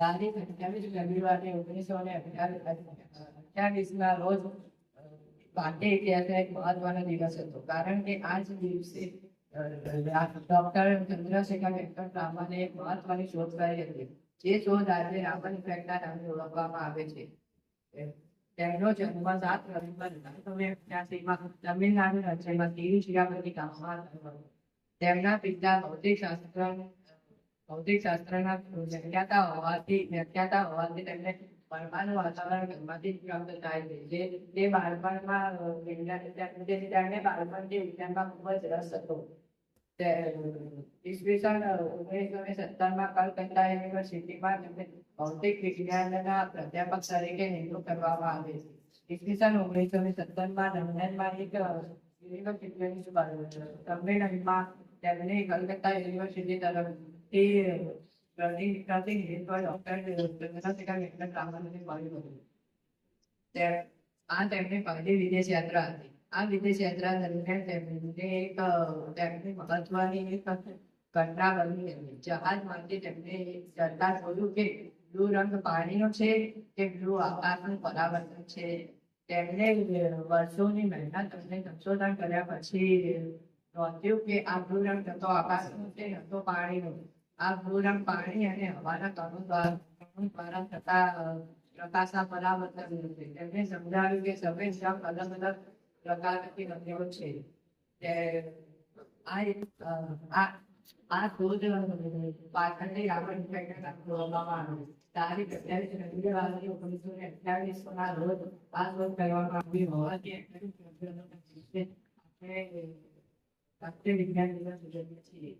તારીખ અઠ્યાવીસ ને એક મહત્વનો શોધ કરી હતી. જે શોધ આજે રામન ઇફેક્ટના નામે ઓળખવામાં આવે છે. તેમનો જન્મ સાત નવેમ્બર અઠ્યાસીમાં તમિલનાડુ રાજ્યમાં તિરુચિરાપલ્લી ગામમાં થયો. તેમના પિતા ભૌતિક શાસ્ત્ર ભૌતિક શાસ્ત્રના વ્યાખ્યાતા હોવાથી વ્યાખ્યાતા હોવાથી તેમને પરમાણુ વાતાવરણ ઘરમાંથી જ પ્રાપ્ત થાય છે. જે તે બાળપણમાં વિજ્ઞાન તેમને બાળપણથી વિજ્ઞાનમાં ખૂબ જ રસ હતો. ઈસવીસન ઓગણીસો ને સત્તરમાં કલકત્તા યુનિવર્સિટીમાં તેમને ભૌતિક વિજ્ઞાનના પ્રાધ્યાપક તરીકે નિમણૂક કરવામાં આવી છે ઈસવીસન ઓગણીસો ને સત્તરમાં લંડનમાં એક અ, યુનિવર્સિટીની સંમેલનમાં તેમને કલકત્તા યુનિવર્સિટી તરફથી તે- આ તેમની તેમને એક તેમની તેમને જોયું કે બ્લુ રંગ પાણીનો છે કે બ્લુ આકાશનું પરાવર્તન છે તેમણે વર્ષોની મહેનત અને સંશોધન કર્યા પછી નોંધ્યું કે આ બ્લુ રંગ નતો આકાશનો છે નતો પાણીનો. આ બ્લુ પાણી અને હવાના કણો દ્વારા થતા અ, પરાવર્તન છે સમજાવ્યું કે સફેદ રંગ અલગ અલગ પ્રકારની નદીઓ છે. આ શોધ ઇફેક્ટના નામે ઓળખવામાં તારીખ અઠ્યાવીસ ફેબ્રુઆરી ઓગણીસો ને રોજ આ શોધ કરવામાં આવી હોવાથી આપણે રાષ્ટ્રીય વિજ્ઞાન દિવસ ઉજવીએ છીએ.